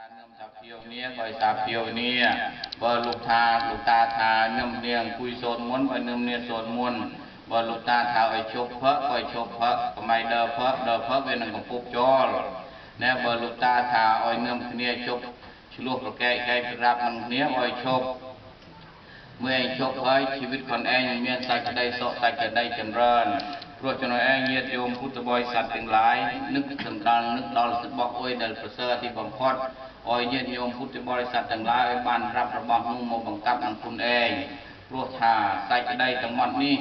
ថានឹមថាភាវនាបើសាភាវនាបើលោកថាលោកតាថានឹមនាងគួយសូនមុនបើនឹមនាងសូនមុនបើលោកតាថាឲ្យជប់ផឹកបើជប់ផឹកកម្ៃដឺផឹកដឺផឹកវានឹងកំពុកចោលណែបើលោកតាថាឲ្យនឹមគ្នាជប់ឆ្លោះប្រកែកកែប្រាប់នឹងគ្នាឲ្យជប់មើលឲ្យជប់ហើយជីវិតខ្លួនឯងមានសេចក្តីសុខសេចក្តីចម្រើន ព្រោះចំណែកញាតិយោមពុទ្ធបរិស័ទទាំងឡាយនឹកសម្ដងនឹកដល់សត្វបោះអុយដែលប្រសើរទីបំផុតអុយញាតិញោមពុទ្ធបរិស័ទទាំងឡាយបានប្រាប់របស់នោះមកបង្កាប់នឹងខ្លួនឯងព្រោះថាសាច់ដីតមត់នេះ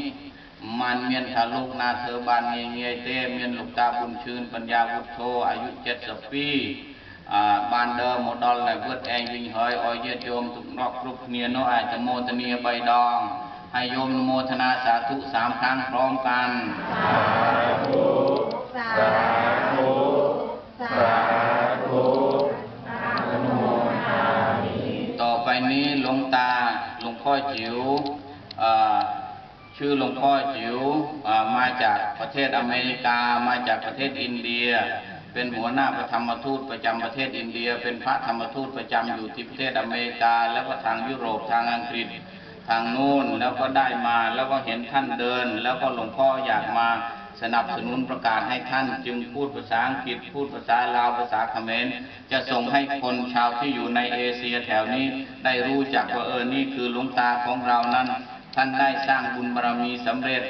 មិនមានថាលោកណាធ្វើបានងាយងាយទេមានលោកតាប៊ុនឈឿនបញ្ញាវុទ្ធោអាយុ72អឺបានដើរមកដល់តែវត្តឯងវិញហើយឲ្យញាតិយោមទុកនក់គ្រប់គ្នានោះអាចមោទនី3ដង ให้โยมโมทนาสาธุสามครั้งพร้อมกัน สาธุ สาธุสาธุต่อไปนี้หลวงตาหลวงพ่อจิ๋วชื่อหลวงพ่อจิ๋วมาจากประเทศอเมริกา มาจากประเทศอินเดีย เป็นหัวหน้าพระธรรมทูตประจำประเทศอินเดีย เป็นพระธรรมทูตประจำอยู่ที่ประเทศอเมริกา และก็ทางยุโรปทางอังกฤษ ทางนู้นแล้วก็ได้มาแล้วก็เห็นท่านเดิน แล้วก็หลวงพ่ออยากมาสนับสนุนประกาศให้ท่านจึงพูดภาษาอังกฤษพูดภาษาลาวภาษาเขมรจะส่งให้คนชาวที่อยู่ในเอเชียแถวนี้ได้รู้จักว่าเออนี่คือหลวงตาของเรานั้น ท่านได้สร้างบุญบารมีสำเร็จ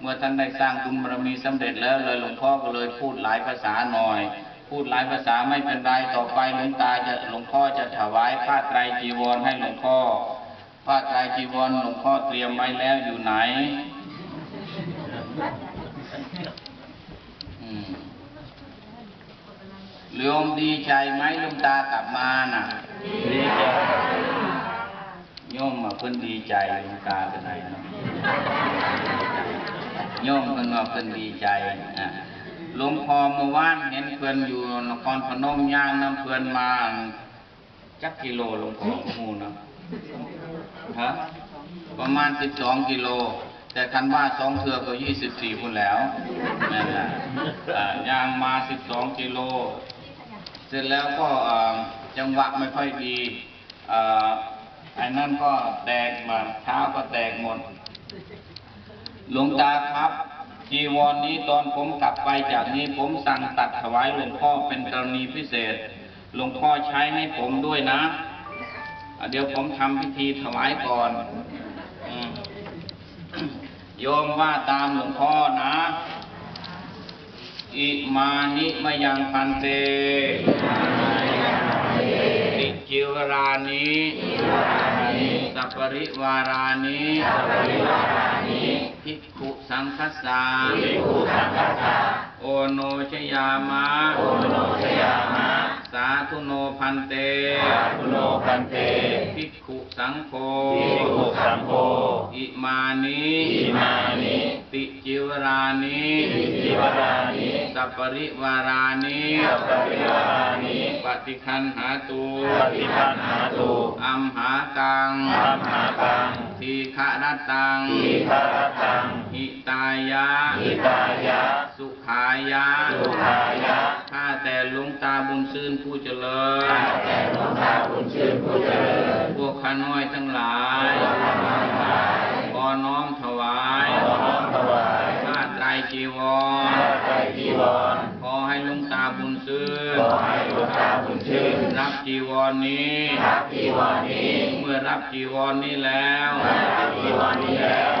เมื่อท่านได้สร้างบุญบารมีสำเร็จแล้วเลยหลวงพ่อก็เลยพูดหลายภาษาหน่อย พูดหลายภาษาไม่เป็นไรต่อไปหลวงตาจะหลวงพ่อจะถวายผ้าไตรจีวรให้หลวงพ่อ ผ้าไตรจีวรหลวงพ่อเตรียมไว้แล้วอยู่ไหนอืมโยมดีใจไหมลวงตากลับมาน่ะ ดีใจโยมมาเพิ่นดีใจลวงตาเป็นไงเนาะโยมเพิ่นว่าเพิ่นดีใจอะหลวงพ่อเมื่อวานเห็นเพิ่อนอยู่นครพนมย่างน้ำเพิ่อนมาจักกิโลหลวงพ่อหมูเนาะ ฮะประมาณ 12 กิโล แต่คันว่าสองเทือก็ 24พุ่นแล้วนั่นและอ่าย่างมา 12 กิโล เสร็จแล้วก็จังหวะไม่ค่อยดีอ่อไอ้นั่นก็แตกมาเท้าก็แตกหมด หลวงตาครับจีวรนนี้ตอนผมกลับไปจากนี้ผมสั่งตัดถวายหลวงพ่อเป็นกรณีพิเศษ หลวงพ่อใช้ให้ผมด้วยนะ เดี๋ยวผมทำพิธีถวายก่อนอืมโยมว่าตามหลวงพ่อนะ อิมานิมยังพันเตติจิวรานิสัปปริวารานิภิกขุสังคัสสาโอโนชยามะาธุโนพันเตคุโนพันเตภิกขุสังโฆภิกขุสังโฆอิมานิอิมานิติจิวรานิติจิวรานิสัปปริวารานิสัพพะริวารานิปฏิคันหาตูปฏิคันหาตุอัมหากังอัมหากังทีฆะรตังทีฆะรตังหิตายะหิตายะ สุขายะสุขายะข้า แต่หลวงตาบุญซื่นผู้เจริญข้าแต่หลวงตาบุญชื่นผู้เจริญ พวกข้าน้อยทั้งหลายขอน้อมถวายขอน้อมถวายผ้าไตรจีวผ้ารไตรจีวร ขอให้หลวงตาบุญซื่นขอให้หลวงตาบุญชื่น รับจีวรนี้รับจีวรนี้ เมื่อรับจีวรนี้แล้วรับจีวรนี้แล้ว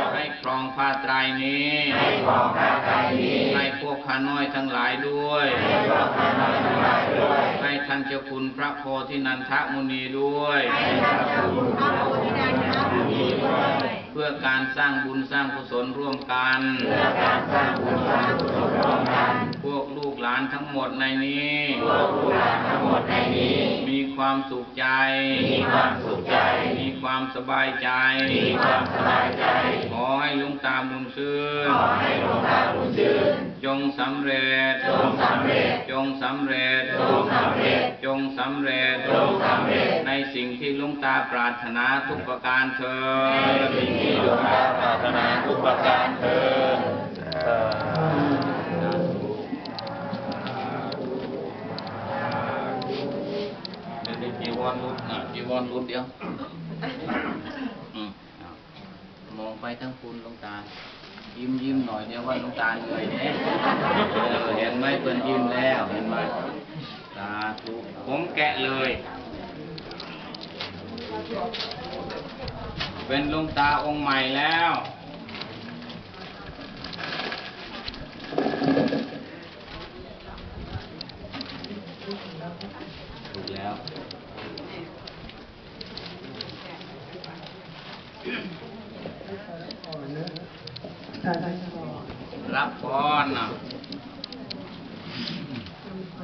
ให้ครองผ้าไตรนี้ให้ของพระไตรนี้ให้พวกข้าน้อยทั้งหลายด้วยให้พวกข้าน้อยทั้งหลายด้วยให้ท่านเจ้าคุณพระโพธินันทมุนีด้วยให้พระเจ้าคุณพระโพธินันทมุนีด้วยเพื่อการสร้างบุญสร้างกุศลร่วมกันเพื่อการสร้างบุญสร้างกุศลร่วมกันพวก ลูกหลานทั้งหมดในนี้พวกลูกหลานทั้งหมดในนี้ มีความสุขใจ มีความสุขใจ มีความสบายใจ มีความสบายใจ ขอให้ลุงตาบุญซื่นขอให้ลวงตาบุญชื่นจงสำเร็จ จงสำเร็จ จงสำเร็จ จงสำเร็จ จงสำเร็จ จงสำเร็จ ในสิ่งที่ลุงตาปรารถนาทุกประการเถิในสิ่งที่ลวงตาปรารถนาทุกประการเถิด รรุดอะจีวรรุดเดียวอืมอมองไปทั้งคุณลงตา ยิ้มยิ้มหน่อยเดียวว่าลงตาเหนื่อยเนี่ยเห็นไหมเพิ่นยิ้มแล้วเห็นไหมสาธุผมแกะเลย เป็นลงตาองค์ใหม่แล้ว Tá, tá. Rapona.